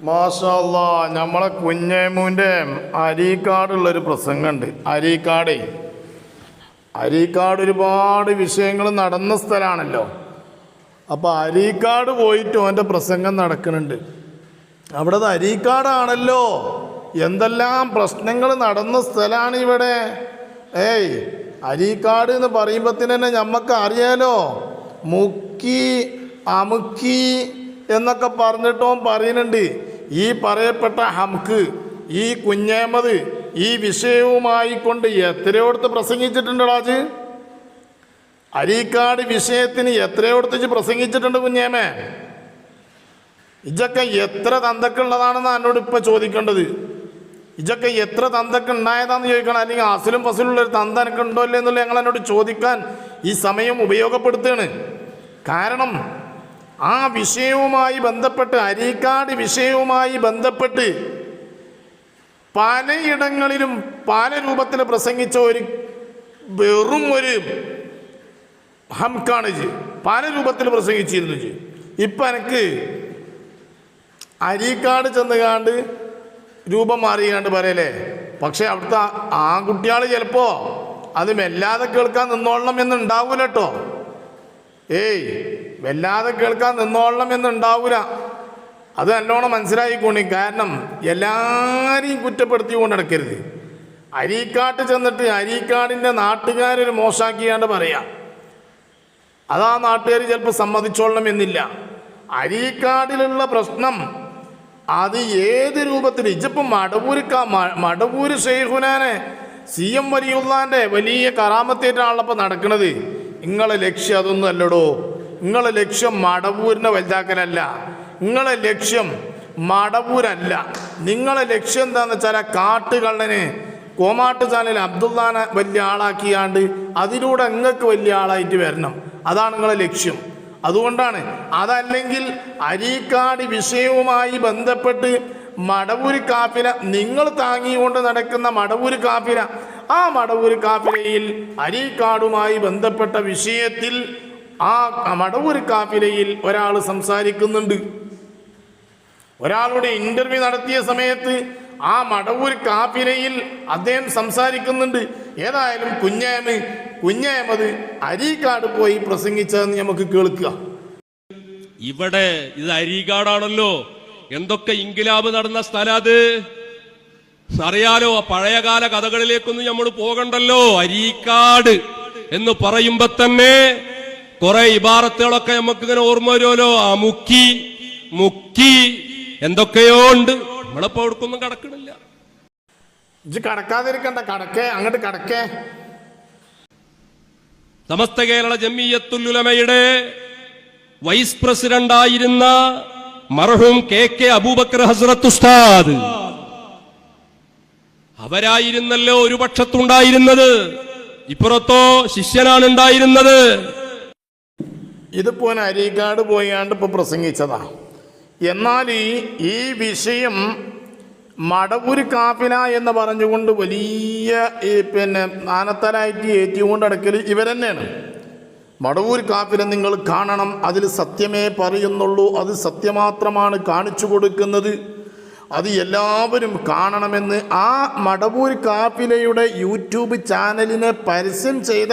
മാഷല്ല നമ്മളെ കുഞ്ഞേമൂന്റെ അരീക്കാടുള്ളൊരു പ്രസംഗമുണ്ട്. അരീക്കാടേ അരീക്കാട് ഒരുപാട് വിഷയങ്ങൾ നടന്ന സ്ഥലമാണല്ലോ. അപ്പോൾ അരീക്കാട് പോയിട്ട് അവന്റെ പ്രസംഗം നടക്കുന്നുണ്ട്. അവിടെ അരീക്കാടാണല്ലോ എന്തെല്ലാം പ്രശ്നങ്ങൾ നടന്ന സ്ഥലമാണ് ഇവിടെ? ഏയ് അരീക്കാട് എന്ന് പറയുമ്പോൾ തന്നെ നമുക്ക് അറിയാലോ. മുക്കി അമുക്കി എന്നൊക്കെ പറഞ്ഞിട്ടും പറയുന്നുണ്ട്. ഈ പറയപ്പെട്ട ഹംക്ക് ഈ കുഞ്ഞേമത് ഈ വിഷയവുമായി കൊണ്ട് എത്രയോടത്ത് പ്രസംഗിച്ചിട്ടുണ്ടടാജ് അരീക്കാട് വിഷയത്തിന് എത്രയോടത്ത് പ്രസംഗിച്ചിട്ടുണ്ട് കുഞ്ഞേമേ? ഇജൊക്കെ എത്ര തന്തക്കുള്ളതാണെന്ന് എന്നോട് ഇപ്പൊ ചോദിക്കേണ്ടത്. ഇജൊക്കെ എത്ര തന്തക്ക് ഉണ്ടായതാന്ന് ചോദിക്കണം. അല്ലെങ്കിൽ അസിലും ഒരു തന്ത എനിക്ക് ഉണ്ടോ ഇല്ലേ എന്നുള്ള ഞങ്ങൾ എന്നോട് ചോദിക്കാൻ ഈ സമയം ഉപയോഗപ്പെടുത്തുകയാണ്. കാരണം ആ വിഷയവുമായി ബന്ധപ്പെട്ട് അരീക്കാട് വിഷയവുമായി ബന്ധപ്പെട്ട് പലയിടങ്ങളിലും പല രൂപത്തിൽ പ്രസംഗിച്ച ഒരു വെറും ഒരു ഹംക്കാണ് ജി. പല രൂപത്തിൽ പ്രസംഗിച്ചിരുന്നു ജി. ഇപ്പം എനിക്ക് അരീക്കാട് ചെന്നുകാണ്ട് രൂപം മാറിയാണ്ട് പറയലേ പക്ഷെ അവിടുത്തെ ആൺകുട്ടികൾ ചിലപ്പോൾ അത് മെല്ലാതെ കേൾക്കാൻ നിന്നോളണം എന്ന് കേട്ടോ ഏയ് വല്ലാതെ കേൾക്കാൻ നിന്നോളണം എന്നുണ്ടാവൂല. അത് നല്ലോണം മനസ്സിലായിക്കോണി. കാരണം എല്ലാരെയും കുറ്റപ്പെടുത്തിക്കൊണ്ട് നടക്കരുത്. അരീക്കാട്ട് ചെന്നിട്ട് അരീക്കാടിന്റെ നാട്ടുകാരൊരു മോശാക്കിയാണ്ട് പറയാം. അതാ നാട്ടുകാർ ചിലപ്പോൾ സമ്മതിച്ചോളണം എന്നില്ല. അരീക്കാടിലുള്ള പ്രശ്നം അത് ഏത് രൂപത്തിൽ ഇജിപ്പം മടവൂരിക്ക മടവൂര് ഷെയ്ഖുനാനെ സി എം വലിയുള്ളാന്റെ വലിയ കറാമത്തേറ്റാണല്ലോ ഇപ്പം നടക്കുന്നത് നിങ്ങളെ ലക്ഷ്യം അതൊന്നും അല്ലടോ. നിങ്ങളെ ലക്ഷ്യം മടവൂരിനെ വലുതാക്കലല്ല. നിങ്ങളെ ലക്ഷ്യം മടവൂരല്ല. നിങ്ങളെ ലക്ഷ്യം എന്താണെന്ന് വെച്ചാൽ കാട്ടുകള്ളനെ കോമാട്ട് ചാനൽ അബ്ദുല്ലാനെ വലിയ ആളാക്കിയാണ്ട് അതിലൂടെ നിങ്ങൾക്ക് വലിയ ആളായിട്ട് വരണം. അതാണ് നിങ്ങളെ ലക്ഷ്യം. അതുകൊണ്ടാണ് അതല്ലെങ്കിൽ അരീക്കാട് വിഷയവുമായി ബന്ധപ്പെട്ട് മടവൂര് കാപ്പില നിങ്ങൾ താങ്ങിക്കൊണ്ട് നടക്കുന്ന മടവൂര് കാപ്പില ആ മടവൂര് കാഫിലയിൽ അരീക്കാടുമായി ബന്ധപ്പെട്ട വിഷയത്തിൽ ആ മടവൂര് കാഫിലയിൽ ഒരാൾ സംസാരിക്കുന്നുണ്ട്. ഒരാളുടെ ഇന്റർവ്യൂ നടത്തിയ സമയത്ത് ആ മടവൂർ കാഫിലയിൽ അദ്ദേഹം സംസാരിക്കുന്നുണ്ട്. ഏതായാലും കുഞ്ഞേമ് കുഞ്ഞേമത് അരീക്കാട് പോയി പ്രസംഗിച്ചതെന്ന് നമുക്ക് കേൾക്കുക ഇവിടെ ഇത് അരീകാടാണല്ലോ എന്തൊക്കെ ഇൻകിലാബ് നടന്ന സ്ഥലം അത്? അറിയാലോ ആ പഴയകാല കഥകളിലേക്കൊന്നും നമ്മൾ പോകണ്ടല്ലോ. അരീക്കാട് എന്ന് പറയുമ്പോ തന്നെ കുറെ ഇബാറത്തുകളൊക്കെ നമുക്ക് ഇങ്ങനെ ഓർമ്മ വരുമല്ലോ. ആ മുക്കി മുക്കി എന്തൊക്കെയോ ഉണ്ട്. നമ്മളിപ്പോ അവർക്കൊന്നും കടക്കണില്ല. ഇജ്ജ് കടക്കാതിരിക്കണ്ട കടക്കേ അങ്ങോട്ട് കടക്കേ. സമസ്ത കേരള ജമ്മിയത്തുലുലമയുടെ വൈസ് പ്രസിഡന്റ് ആയിരുന്ന മർഹൂം കെ കെ അബൂബക്കർ ഹസ്രത്ത് ഉസ്താദ്. അവരായിരുന്നല്ലോ ഒരു പക്ഷത്തുണ്ടായിരുന്നത്. ഇപ്പുറത്തോ ശിഷ്യനാണ് ഉണ്ടായിരുന്നത് ഇതിപ്പോൻ അരീക്കാട് പോയാണ്ട് ഇപ്പൊ പ്രസംഗിച്ചതാ. എന്നാൽ ഈ വിഷയം മടവൂര് കാപ്പില എന്ന് പറഞ്ഞുകൊണ്ട് വലിയ ഈ പിന്നെ ആനത്തലായിട്ട് ഏറ്റിക്കൊണ്ട് അടക്കൽ ഇവരെന്നെയാണ്. മടവൂർ കാപ്പില നിങ്ങൾ കാണണം അതിൽ സത്യമേ പറയുന്നുള്ളൂ അത് സത്യമാത്രമാണ് കാണിച്ചു കൊടുക്കുന്നത്. അത് എല്ലാവരും കാണണമെന്ന് ആ മടവൂർ കാപ്പിലയുടെ യൂട്യൂബ് ചാനലിനെ പരസ്യം ചെയ്ത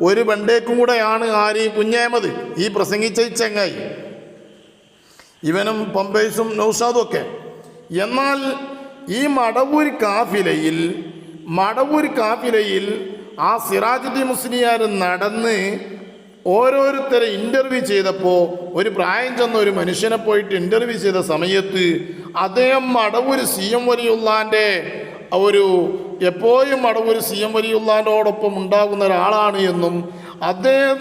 ഒരു വണ്ടേക്കും കൂടെയാണ് ആര്? കുഞ്ഞേമത്. ഈ പ്രസംഗിച്ച ചെങ്ങായി. ഇവനും പമ്പേഴ്സും നൗഷാദും ഒക്കെ. എന്നാൽ ഈ മടവൂർ കാഫിലയിൽ മടവൂർ കാഫിലയിൽ ആ സിറാജുദ്ദീൻ മുസ്ലിയാർ നടന്ന് ഓരോരുത്തരെ ഇന്റർവ്യൂ ചെയ്തപ്പോൾ ഒരു പ്രായം ചെന്ന ഒരു മനുഷ്യനെ പോയിട്ട് ഇന്റർവ്യൂ ചെയ്ത സമയത്ത് അദ്ദേഹം മടവൂർ സി എം വലിയുള്ളാന്റെ ഒരു എപ്പോഴും മടവൂർ സി എം വലിയുള്ളാന്റോടൊപ്പം ഉണ്ടാകുന്ന ഒരാളാണ് എന്നും അദ്ദേഹം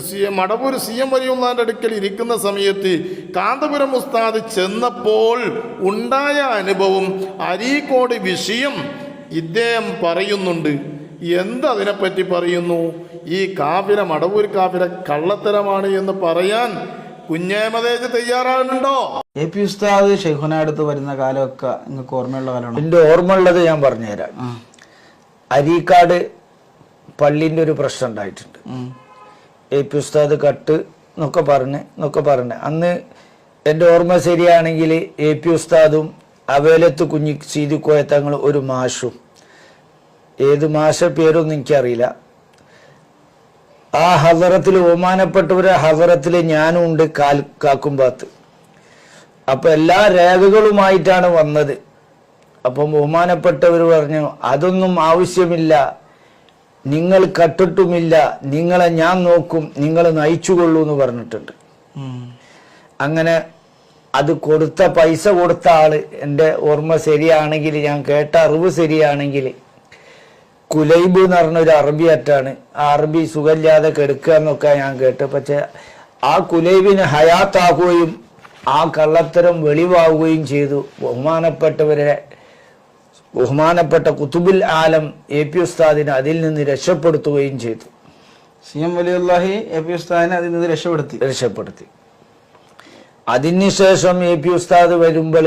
സി മടവൂർ സി എം വലിയുള്ളാന്റെ അടുക്കൽ ഇരിക്കുന്ന സമയത്ത് കാന്തപുരം ഉസ്താദ് ചെന്നപ്പോൾ ഉണ്ടായ അനുഭവം അരീക്കോട് വിഷയം ഇദ്ദേഹം പറയുന്നുണ്ട്. എന്തതിനെപ്പറ്റി പറയുന്നു? ഈ കാപ്പിര മടവൂർ കാപ്പിര കള്ളത്തരമാണ് എന്ന് പറയാൻ കുഞ്ഞേമതേജ് തയ്യാറാകുന്നുണ്ടോ? എ പി ഉസ്താദ് ഷെയ്ഖുന അടുത്ത് വരുന്ന കാലമൊക്കെ നിങ്ങൾക്ക് ഓർമ്മയുള്ള കാലമാണ്. എന്റെ ഓർമ്മയുള്ളത് ഞാൻ പറഞ്ഞുതരാം. അരീക്കാട് പള്ളിന്റെ ഒരു പ്രശ്നം ഉണ്ടായിട്ടുണ്ട്. എ പി ഉസ്താദ് കട്ട് എന്നൊക്കെ പറഞ്ഞ് എന്നൊക്കെ പറഞ്ഞ്. അന്ന് എന്റെ ഓർമ്മ ശരിയാണെങ്കിൽ എ പി ഉസ്താദും അവേലത്ത് കുഞ്ഞി സീതിക്കോയ തങ്ങൾ ഒരു മാഷും ഏത് മാഷ പേരൊന്നും എനിക്കറിയില്ല. ആ ഹസറത്തിൽ ബഹുമാനപ്പെട്ടവരെ ഹസറത്തിൽ ഞാനും ഉണ്ട് കാൽ കാക്കുംപാത്ത് അപ്പൊ എല്ലാ രേഖകളുമായിട്ടാണ് വന്നത്. അപ്പം ബഹുമാനപ്പെട്ടവർ പറഞ്ഞു അതൊന്നും ആവശ്യമില്ല. നിങ്ങൾ കട്ടിട്ടുമില്ല. നിങ്ങളെ ഞാൻ നോക്കും. നിങ്ങൾ നയിച്ചുകൊള്ളൂ എന്ന് പറഞ്ഞിട്ടുണ്ട്. അങ്ങനെ അത് കൊടുത്ത പൈസ കൊടുത്ത ആൾ എന്റെ ഓർമ്മ ശരിയാണെങ്കിൽ ഞാൻ കേട്ട അറിവ് ശരിയാണെങ്കിൽ കുലൈബ് എന്ന് പറഞ്ഞ ഒരു അറബി അറ്റാണ്. ആ അറബി സുഖമില്ലാതെ കെടുക്കുക എന്നൊക്കെ ഞാൻ കേട്ടു. പക്ഷെ ആ കുലൈബിന് ഹയാത്താകുകയും ആ കള്ളത്തരം വെളിവാകുകയും ചെയ്തു. ബഹുമാനപ്പെട്ടവരെ ബഹുമാനപ്പെട്ട കുത്തുബുൽ ആലം എ പി ഉസ്താദിനെ അതിൽ നിന്ന് രക്ഷപ്പെടുത്തുകയും ചെയ്തു. സി എം വലിയുല്ലാഹി എ പി ഉസ്താദിനെ അതിൽ നിന്ന് രക്ഷപ്പെടുത്തി. രക്ഷപ്പെടുത്തി. അതിനുശേഷം എ പി ഉസ്താദ് വരുമ്പോൾ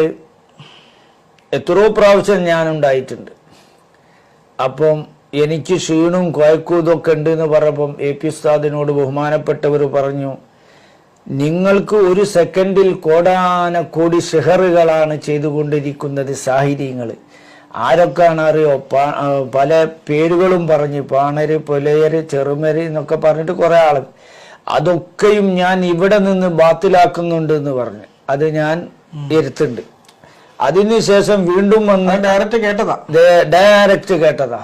എത്രയോ പ്രാവശ്യം ഞാനുണ്ടായിട്ടുണ്ട് അപ്പം എനിക്ക് ക്ഷീണവും കുഴക്കും ഇതൊക്കെ ഉണ്ട് എന്ന് പറഞ്ഞപ്പം എ പി ഉസ്താദിനോട് ബഹുമാനപ്പെട്ടവർ പറഞ്ഞു നിങ്ങൾക്ക് ഒരു സെക്കൻഡിൽ കോടാനക്കോടി ഷെഹറുകളാണ് ചെയ്തുകൊണ്ടിരിക്കുന്നത് സാഹിത്യങ്ങൾ ആരൊക്കെയാണ് അറിയോ? പല പേരുകളും പറഞ്ഞ്. പാണര് പൊലയര് ചെറുമര് എന്നൊക്കെ പറഞ്ഞിട്ട് കുറേ ആൾ. അതൊക്കെയും ഞാൻ ഇവിടെ നിന്ന് ബാത്തിലാക്കുന്നുണ്ട് എന്ന് പറഞ്ഞു. അത് ഞാൻ ഇരുത്തുണ്ട് അതിനുശേഷം വീണ്ടും വന്ന് ഡയറക്റ്റ് കേട്ടതാ. ഡയറക്റ്റ് കേട്ടതാ.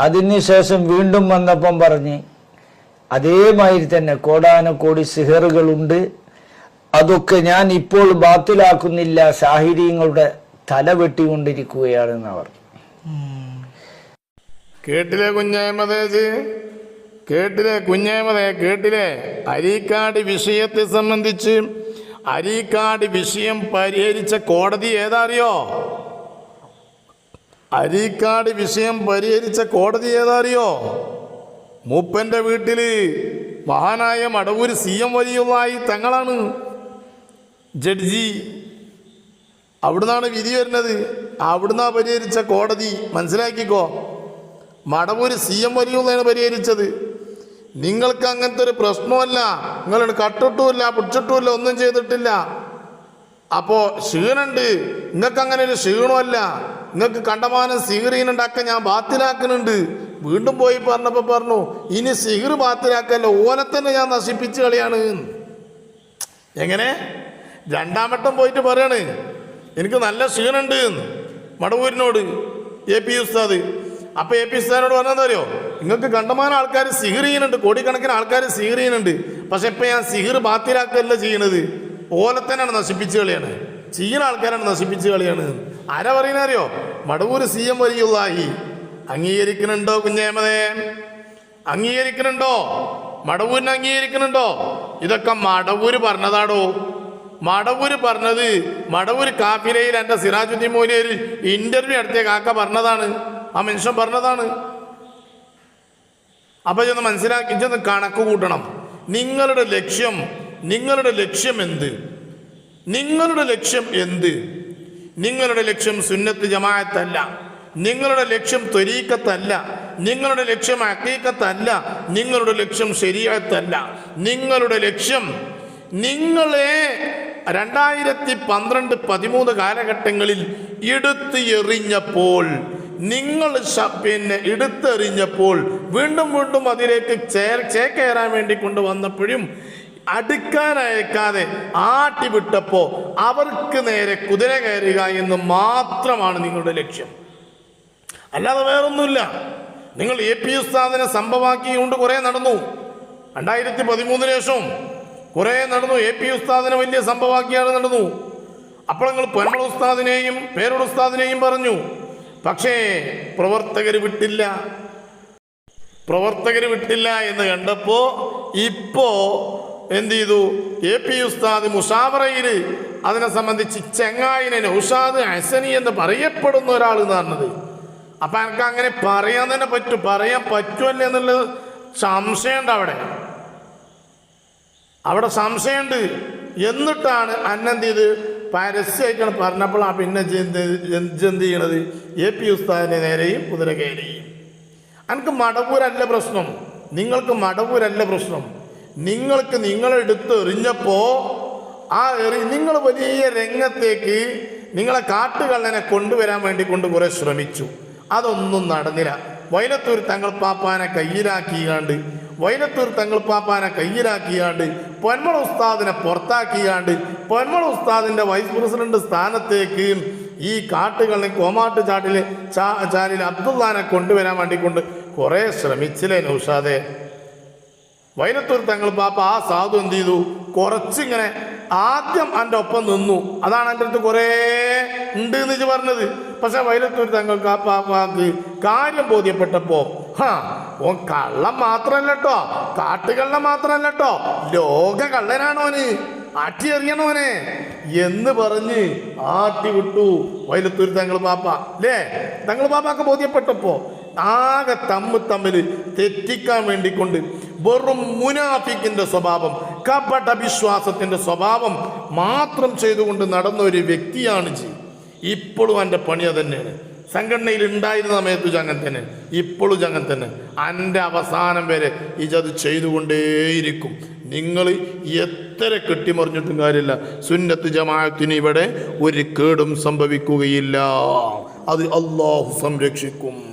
അതിനുശേഷം വീണ്ടും വന്നപ്പം പറഞ്ഞ് അതേമാതിരി തന്നെ കോടാനക്കോടി സിഹറുകളുണ്ട്. അതൊക്കെ ഞാൻ ഇപ്പോൾ ബാത്തിലാക്കുന്നില്ല. സാഹിര്യങ്ങളുടെ തല വെട്ടിക്കൊണ്ടിരിക്കുകയാണെന്ന് അവർ കേട്ടില്ലേ കുഞ്ഞേമതേജ് കേട്ടില്ലേ കുഞ്ഞേമതേ കേട്ടില്ലേ? അരീക്കാട് വിഷയത്തെ സംബന്ധിച്ച് അരീക്കാട് വിഷയം പരിഹരിച്ച കോടതി ഏതാ അറിയോ? അരീക്കാട് വിഷയം പരിഹരിച്ച കോടതി ഏതാറിയോ? മൂപ്പന്റെ വീട്ടിൽ മഹാനായ മടവൂർ സി എം വലിയുള്ളായി തങ്ങളാണ്. ജഡ്ജി അവിടുന്നാണ് വിധി വരുന്നത്. അവിടുന്ന് പരിഹരിച്ച കോടതി. മനസ്സിലാക്കിക്കോ? മടവൂർ സി എം വലിയുള്ളതാണ് പരിഹരിച്ചത്. നിങ്ങൾക്ക് അങ്ങനത്തെ ഒരു പ്രശ്നമല്ല നിങ്ങൾ കട്ടിട്ടുമില്ല പിടിച്ചിട്ടുമില്ല ഒന്നും ചെയ്തിട്ടില്ല. അപ്പോൾ ക്ഷീണുണ്ട്. നിങ്ങൾക്ക് അങ്ങനെ ഒരു ക്ഷീണമല്ല. നിങ്ങൾക്ക് കണ്ടമാനം സിഹറീനുണ്ടാക്കാൻ ഞാൻ ബാത്തിലാക്കുന്നുണ്ട്. വീണ്ടും പോയി പറഞ്ഞപ്പോൾ പറഞ്ഞു ഇനി സിഹിർ ബാത്തിലാക്കല്ല ഓലെ തന്നെ ഞാൻ നശിപ്പിച്ച് കളിയാണ്. എങ്ങനെ? രണ്ടാം വട്ടം പോയിട്ട് പറയാണ് എനിക്ക് നല്ല ക്ഷീണുണ്ട്. മടവൂരിനോട് എ പി ഉസ്താദ്. അപ്പോൾ എ പി ഉസ്താദിനോട് പറഞ്ഞാൽ അറിയോ നിങ്ങൾക്ക് കണ്ടമാനം ആൾക്കാർ സിഹിർ കോടിക്കണക്കിന് ആൾക്കാർ സിഹിർ പക്ഷെ ഇപ്പൊ ഞാൻ സിഹിർ ബാത്തിലാക്കല്ല ചെയ്യണത്. ഓലെ തന്നെയാണ് നശിപ്പിച്ച് കളിയാണ്. ചെയ്യുന്ന ആൾക്കാരാണ് നശിപ്പിച്ച് കളിയാണ്. ആരാ പറയുന്ന അറിയോ? മടവൂർ സി എം വലിയുള്ളാഹി അംഗീകരിക്കുന്നുണ്ടോ കുഞ്ഞേമതേ? അംഗീകരിക്കുന്നുണ്ടോ? മടവൂരിനെ അംഗീകരിക്കുന്നുണ്ടോ? ഇതൊക്കെ മടവൂര് പറഞ്ഞതാടോ? മടവൂര് പറഞ്ഞത് മടവൂര് കാഫിലയിൽ എന്റെ സിറാജുദ്ദീൻ മൗലിയയിൽ ഇന്റർവ്യൂ നടത്തിയ കാക്ക പറഞ്ഞതാണ്. ആ മനുഷ്യൻ പറഞ്ഞതാണ്. അപ്പൊ ഇതൊന്ന് മനസ്സിലാക്കി ഇതൊന്ന് കണക്ക് കൂട്ടണം. നിങ്ങളുടെ ലക്ഷ്യം നിങ്ങളുടെ ലക്ഷ്യം എന്ത്? നിങ്ങളുടെ ലക്ഷ്യം എന്ത്? നിങ്ങളുടെ ലക്ഷ്യം സുന്നത്ത് ജമാഅത്തല്ല. നിങ്ങളുടെ ലക്ഷ്യം ത്വരീക്കത്തല്ല നിങ്ങളുടെ ലക്ഷ്യം അക്കീക്കത്തല്ല നിങ്ങളുടെ ലക്ഷ്യം ശരീരത്തല്ല നിങ്ങളുടെ ലക്ഷ്യം നിങ്ങളെ രണ്ടായിരത്തി പന്ത്രണ്ട് പതിമൂന്ന് കാലഘട്ടങ്ങളിൽ എടുത്ത് എറിഞ്ഞപ്പോൾ നിങ്ങൾ പിന്നെ എടുത്തെറിഞ്ഞപ്പോൾ വീണ്ടും വീണ്ടും അതിലേക്ക് ചേ ചേക്കേറാൻ വേണ്ടി കൊണ്ടുവന്നപ്പോഴും അടുക്കാൻ അയക്കാതെ ആട്ടി വിട്ടപ്പോൾ അവർക്ക് നേരെ കുതിര കയറുക എന്ന് മാത്രമാണ് നിങ്ങളുടെ ലക്ഷ്യം. അല്ലാതെ വേറൊന്നുമില്ല. നിങ്ങൾ എ പി ഉസ്താദിനെ സംഭവമാക്കിക്കൊണ്ട് കുറേ നടന്നു. രണ്ടായിരത്തി പതിമൂന്നിന് ശേഷം കുറേ നടന്നു. എ പി ഉസ്താദിനെ വലിയ സംഭവമാക്കിയാണ് നടന്നു. അപ്പോൾ നിങ്ങൾ പൊന്മൾ ഉസ്താദിനെയും പേരുടെ ഉസ്താദിനെയും പറഞ്ഞു. പക്ഷേ പ്രവർത്തകർ വിട്ടില്ല. പ്രവർത്തകർ വിട്ടില്ല എന്ന് കണ്ടപ്പോ ഇപ്പോ എന്ത് ചെയ്തു? എ പി ഉസ്താദ് മുഷാവറയിൽ അതിനെ സംബന്ധിച്ച് ചെങ്ങായിനെ നൗഷാദ് ഹസനി എന്ന് പറയപ്പെടുന്ന ഒരാൾ എന്ന് പറഞ്ഞത്. അപ്പൊ എനിക്ക് അങ്ങനെ പറയാൻ തന്നെ പറ്റും. പറയാൻ പറ്റുമല്ലേ എന്നുള്ളത് സംശയമുണ്ട് അവിടെ. അവിടെ സംശയമുണ്ട്. എന്നിട്ടാണ് അന്നെന്ത് ചെയ്ത്? പരസ്യമായിട്ടാണ് പറഞ്ഞപ്പോൾ ആ പിന്നെ എന്ത് ചെയ്യണത്? എ പി ഉസ്താദിന്റെ നേരെയും കുതിര എനിക്ക് മടവൂരല്ല പ്രശ്നം. നിങ്ങൾക്ക് മടവൂരല്ല പ്രശ്നം. നിങ്ങൾക്ക് നിങ്ങളെടുത്ത് എറിഞ്ഞപ്പോ ആ എറി നിങ്ങൾ വലിയ രംഗത്തേക്ക് നിങ്ങളെ കാട്ടുകള്ളനെ കൊണ്ടുവരാൻ വേണ്ടി കൊണ്ട് കുറെ ശ്രമിച്ചു. അതൊന്നും നടന്നില്ല. വൈലത്തൂർ തങ്ങൾ പാപ്പാനെ കയ്യിലാക്കിയാണ്ട് വൈലത്തൂർ തങ്ങൾ പാപ്പാനെ കയ്യിലാക്കിയാണ്ട് പൊന്മള ഉസ്താദിനെ പുറത്താക്കിയാണ്ട് പൊന്മള ഉസ്താദിന്റെ വൈസ് പ്രസിഡന്റ് സ്ഥാനത്തേക്ക് ഈ കാട്ടുകളിൽ കോമാട്ട് ചാട്ടിലെ ചാലിൽ അബ്ദുല്ലാനെ കൊണ്ടുവരാൻ വേണ്ടി കൊണ്ട് കുറേ ശ്രമിച്ചില്ലേ നൗഷാദെ? വൈലത്തൂർ തങ്ങൾ പാപ്പ ആ സാധു എന്ത് ചെയ്തു? കുറച്ചിങ്ങനെ ആദ്യം എന്റെ ഒപ്പം നിന്നു. അതാണ് എന്റെ അടുത്ത് കുറേ ഉണ്ട് എന്ന് പറഞ്ഞത്. പക്ഷെ വൈലത്തൂർ തങ്ങൾക്ക് ആ പാപ്പാക്ക് കാര്യം ബോധ്യപ്പെട്ടപ്പോ ഹാ ഓൻ കള്ളം മാത്രല്ല കേട്ടോ കാട്ടുകള്ളം മാത്രല്ല കേട്ടോ ലോക കള്ളനാണോന് ആട്ടി എറിയണോനെ എന്ന് പറഞ്ഞ് ആട്ടി വിട്ടു വൈലത്തൂർ തങ്ങൾ പാപ്പ. അല്ലേ തങ്ങൾ പാപ്പാക്ക് ബോധ്യപ്പെട്ടപ്പോ ആകെ തമ്മ് തമ്മിൽ തെറ്റിക്കാൻ വേണ്ടിക്കൊണ്ട് വെറും മുനാഫിക്കിന്റെ സ്വഭാവം കപട വിശ്വാസത്തിന്റെ സ്വഭാവം മാത്രം ചെയ്തുകൊണ്ട് നടന്ന ഒരു വ്യക്തിയാണ് ജി. ഇപ്പോഴും എന്റെ പണി തന്നെയാണ് സംഘടനയിൽ ഉണ്ടായിരുന്ന സമയത്ത് അങ്ങനെ തന്നെ. ഇപ്പോഴും അങ്ങനെ തന്നെ. എന്റെ അവസാനം വരെ ഇജത് ചെയ്തുകൊണ്ടേയിരിക്കും. നിങ്ങൾ എത്ര കെട്ടിമറിഞ്ഞിട്ടും കാര്യമില്ല. സുന്നത്ത് ജമാഅത്തിന് ഇവിടെ ഒരു കേടും സംഭവിക്കുകയില്ല. അത് അള്ളാഹു സംരക്ഷിക്കും.